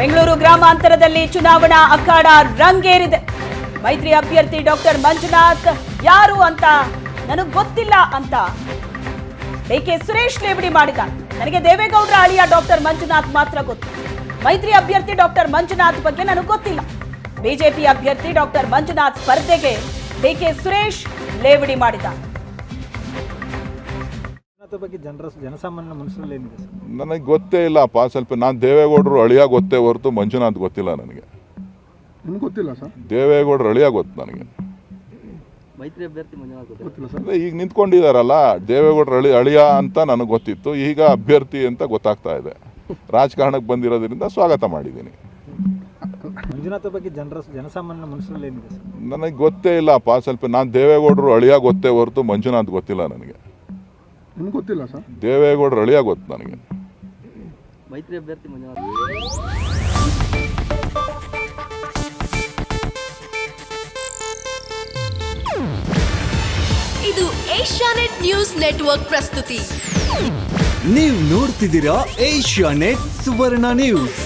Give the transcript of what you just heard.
ಬೆಂಗಳೂರು ಗ್ರಾಮಾಂತರದಲ್ಲಿ ಚುನಾವಣಾ ಅಖಾಡ ರಂಗೇರಿದೆ. ಮೈತ್ರಿ ಅಭ್ಯರ್ಥಿ ಡಾಕ್ಟರ್ ಮಂಜುನಾಥ್ ಯಾರು ಅಂತ ನನಗ್ ಗೊತ್ತಿಲ್ಲ ಅಂತ ಕೆ ಸುರೇಶ್ ಲೇವಡಿ ಮಾಡಿದ ನನಗೆ ದೇವೇಗೌಡರ ಅಳಿಯ ಡಾಕ್ಟರ್ ಮಂಜುನಾಥ್ ಮಾತ್ರ ಗೊತ್ತು. ಮೈತ್ರಿ ಅಭ್ಯರ್ಥಿ ಡಾಕ್ಟರ್ ಮಂಜುನಾಥ್ ಬಗ್ಗೆ ನನಗೆ ಗೊತ್ತಿಲ್ಲ. ಬಿಜೆಪಿ ಅಭ್ಯರ್ಥಿ ಡಾಕ್ಟರ್ ಮಂಜುನಾಥ್ ಸ್ಪರ್ಧೆಗೆ ಕೆ ಸುರೇಶ್ ಲೇವಡಿ ಮಾಡಿದ್ದಾನೆ ಅದ್ರ ಬಗ್ಗೆ ಜನರ ಜನಸಾಮಾನ್ಯ ಮನಸ್ಸಲ್ಲಿ ಏನಿದೆ ಸರ್? ನನಗೆ ಗೊತ್ತೇ ಇಲ್ಲಪ್ಪ ಸ್ವಲ್ಪ ನಾನು ದೇವೇಗೌಡರು ಅಳಿಯ ಗೊತ್ತೇ ಹೊರತು ಮಂಜುನಾಥ್ ಗೊತ್ತಿಲ್ಲ ನನಗೆ. ನಿಮ್ಗೆ ಗೊತ್ತಿಲ್ಲ ಸರ್? ದೇವೇಗೌಡರು ಅಳಿಯ ಗೊತ್ತು ನನಗೆ. ಮೈತ್ರಿ ಅಭ್ಯರ್ಥಿ ಮಂಜುನಾಥ್ ಗೊತ್ತಿಲ್ಲ. ಸರ್? ಅದೇ ಈಗ ನಿಂತ್ಕೊಂಡಿದಾರಲ್ಲ ದೇವೇಗೌಡರು ಅಳಿ ಅಳಿಯ ಅಂತ ನನಗೆ ಗೊತ್ತಿತ್ತು. ಈಗ ಅಭ್ಯರ್ಥಿ ಅಂತ ಗೊತ್ತಾಗ್ತಾ ಇದೆ. ರಾಜಕಾರಣಕ್ಕೆ ಬಂದಿರೋದ್ರಿಂದ ಸ್ವಾಗತ ಮಾಡಿದ್ದೀನಿ. ಮಂಜುನಾಥ ಬಗ್ಗೆ ಜನರ ಜನಸಾಮಾನ್ಯ ಮನಸ್ಸಲ್ಲಿ ಏನಿದೆ ಸರ್? ನನಗೆ ಗೊತ್ತೇ ಇಲ್ಲಪ್ಪ ಸ್ವಲ್ಪ ನಾನು ದೇವೇಗೌಡರು ಅಳಿಯ ಗೊತ್ತೇ ಹೊರತು ಮಂಜುನಾಥ್ ಗೊತ್ತಿಲ್ಲ ನನಗೆ. ನಿಮ್ಗೆ ಗೊತ್ತಿಲ್ಲ ಸರ್? ದೇವೇಗೌಡರು ಅಳಿಯ ಗೊತ್ತು ನನಗೆ. ಮೈತ್ರಿ ಅಭ್ಯರ್ಥಿ ಇದು ಏಷ್ಯಾನೆಟ್ ನ್ಯೂಸ್ ನೆಟ್ವರ್ಕ್ ಪ್ರಸ್ತುತಿ. ನೀವು ನೋಡ್ತಿದ್ದೀರಾ ಏಷ್ಯಾನೆಟ್ ಸುವರ್ಣ ನ್ಯೂಸ್.